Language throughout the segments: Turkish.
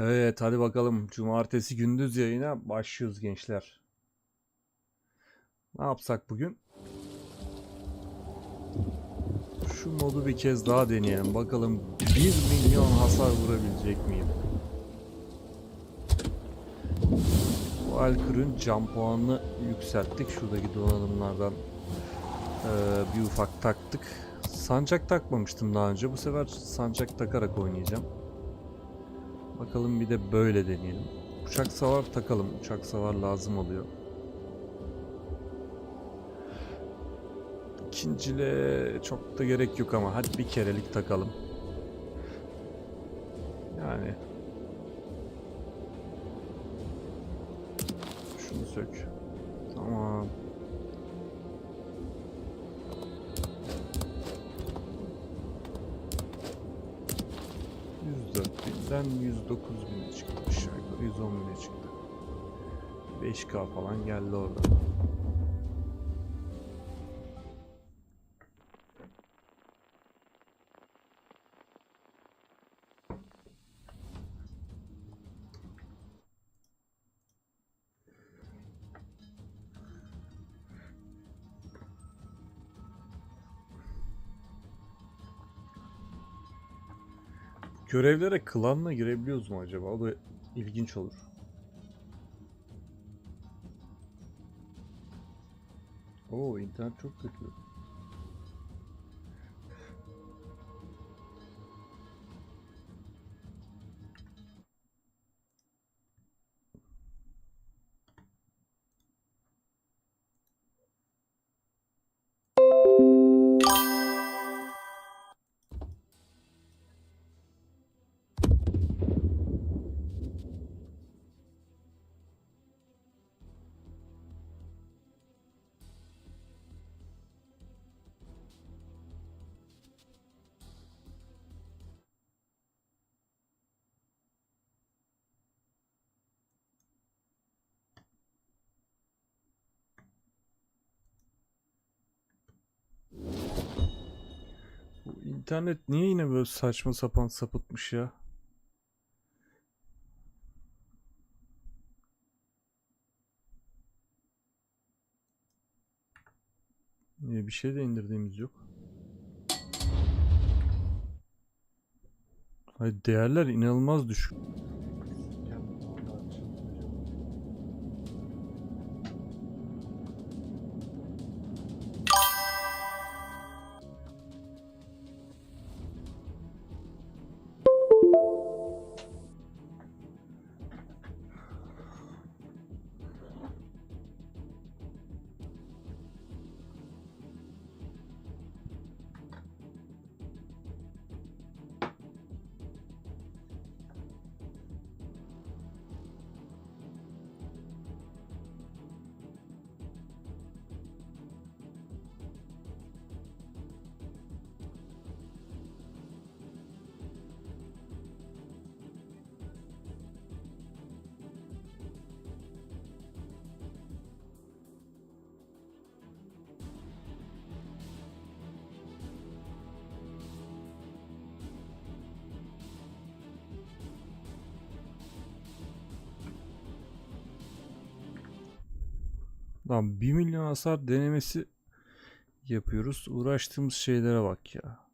Evet hadi bakalım. Cumartesi gündüz yayına başlıyoruz gençler. Ne yapsak bugün? Şu modu bir kez daha deneyelim. Bakalım 1 milyon hasar vurabilecek miyim? Bu Alkır'ın can puanını yükselttik. Şuradaki donanımlardan eee, bir ufak taktık. Sancak takmamıştım daha önce. Bu sefer sancak takarak oynayacağım. Bakalım bir de böyle deneyelim. Uçak savar takalım. Uçak savar lazım oluyor. İkincile çok da gerek yok ama hadi bir kerelik takalım. Yani şunu sök. Tamam. Binden 109 bine çıktı aşağı yukarı 110 bine çıktı. 5K falan geldi orada. Görevlere klanla girebiliyoruz mu acaba? O da ilginç olur. Oo internet çok kötü. İnternet niye yine böyle saçma sapan sapıtmış ya? Niye bir şey de indirdiğimiz yok. Hayır değerler inanılmaz düşük. Lan 1 milyon hasar denemesi yapıyoruz. Uğraştığımız şeylere bak ya.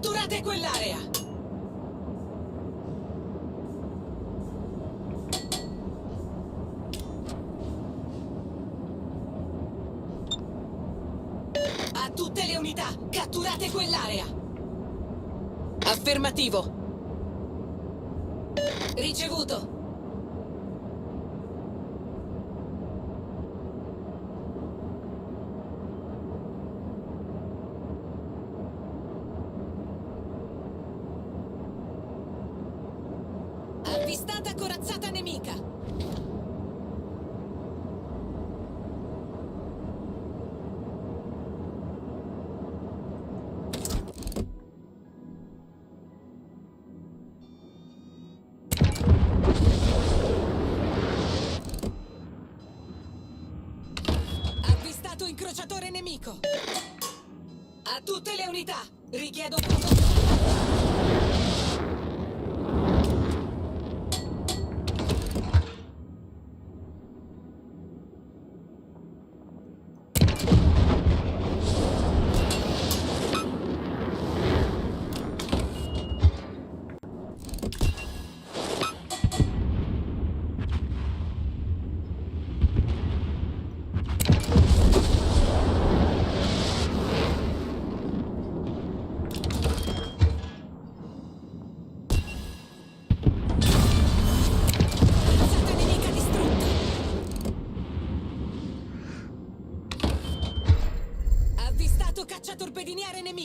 Catturate quell'area! A tutte le unità, catturate quell'area! Affermativo. Ricevuto. Avvistata corazzata nemica. Incrociatore nemico. A tutte le unità, richiedo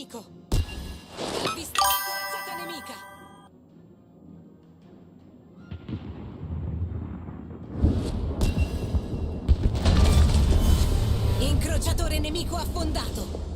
nemico. Avvistato corazzata nemica. Incrociatore nemico affondato.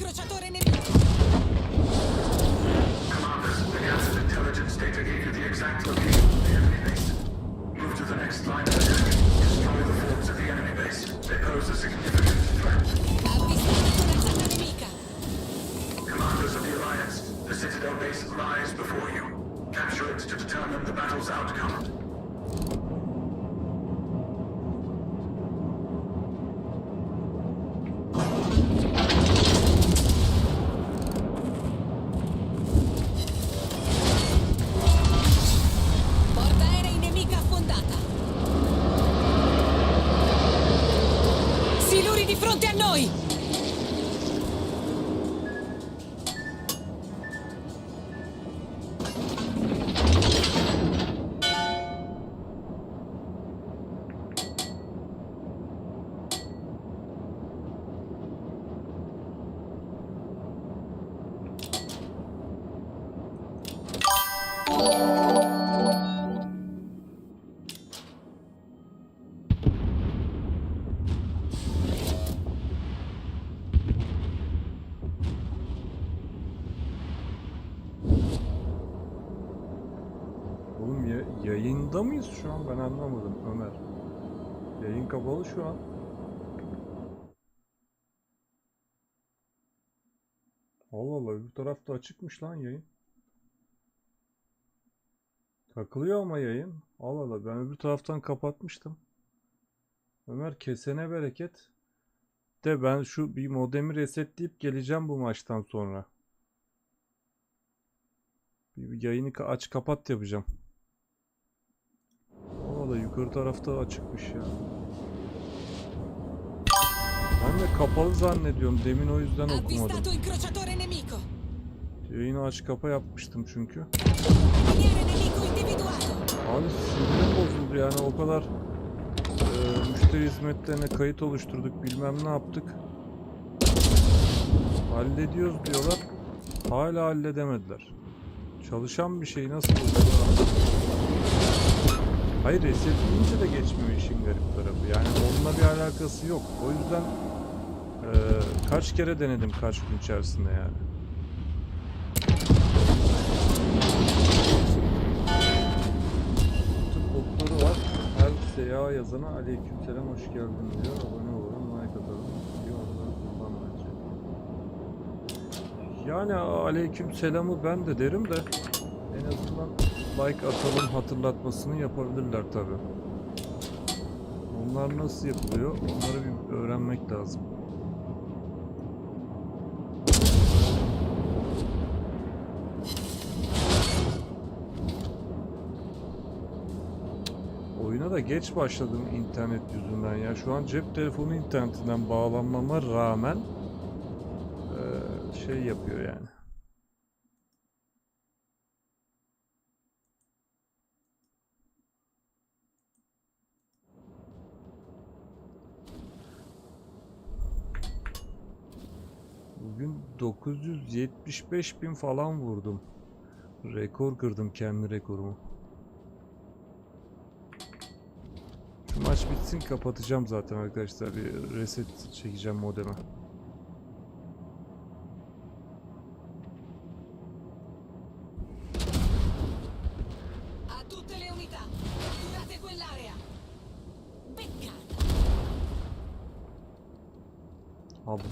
Incrociatore nemico. Yayında mıyız şu an? Ben anlamadım Ömer. Yayın kapalı şu an. Allah Allah öbür tarafta açıkmış lan yayın. Takılıyor ama yayın. Allah Allah ben öbür taraftan kapatmıştım. Ömer kesene bereket. De ben şu bir modemi resetleyip geleceğim bu maçtan sonra. Bir yayını aç kapat yapacağım. Valla yukarı tarafta açıkmış ya. Ben de kapalı zannediyorum. Demin o yüzden okumadım. Yayını aç kapa yapmıştım çünkü. Abi sinirim bozuldu yani o kadar e, müşteri hizmetlerine kayıt oluşturduk bilmem ne yaptık. Hallediyoruz diyorlar. Hala halledemediler. Çalışan bir şey nasıl oluyor? Hayır reset deyince de geçmiyor işin garip tarafı. Yani onunla bir alakası yok. O yüzden e, kaç kere denedim kaç gün içerisinde yani. Doktoru var. Her seyaha yazana aleykümselam hoş geldin diyor. Abone olalım, like atalım diyor. Kullan bence. Yani aleykümselamı ben de derim de en azından like atalım hatırlatmasını yapabilirler tabi. Onlar nasıl yapılıyor? Onları bir öğrenmek lazım. Oyuna da geç başladım internet yüzünden ya. Şu an cep telefonu internetinden bağlanmama rağmen şey yapıyor yani. Bugün 975 bin falan vurdum. Rekor kırdım kendi rekorumu. Şu maç bitsin kapatacağım zaten arkadaşlar. Bir reset çekeceğim modeme.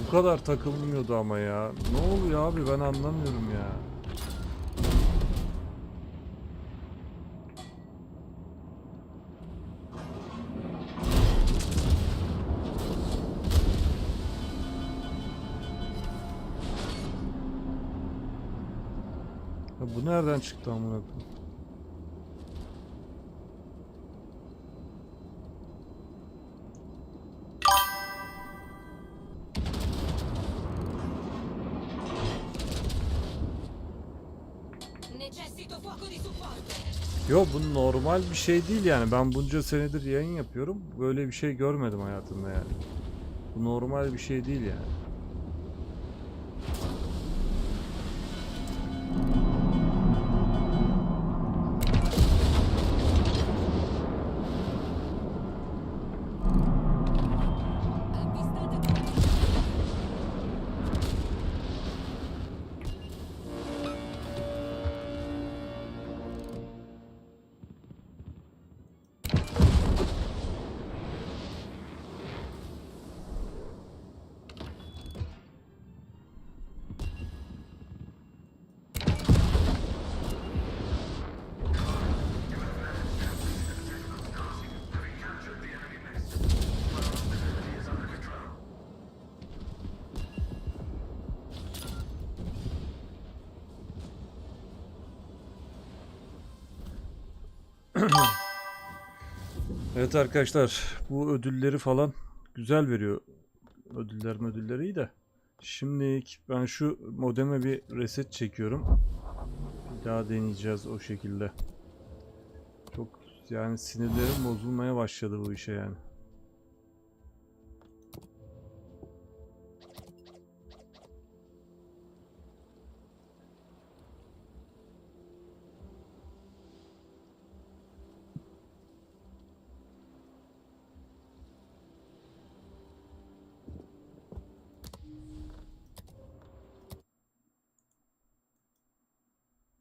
Bu kadar takılmıyordu ama ya. Ne oluyor abi ben anlamıyorum ya. Ya bu nereden çıktı amına koyayım? Yo bu normal bir şey değil yani. Ben bunca senedir yayın yapıyorum. Böyle bir şey görmedim hayatımda yani. Bu normal bir şey değil yani. Evet arkadaşlar bu ödülleri falan güzel veriyor. Ödüller ödülleri de. Şimdi ben şu modeme bir reset çekiyorum. Bir daha deneyeceğiz o şekilde. Çok yani sinirlerim bozulmaya başladı bu işe yani.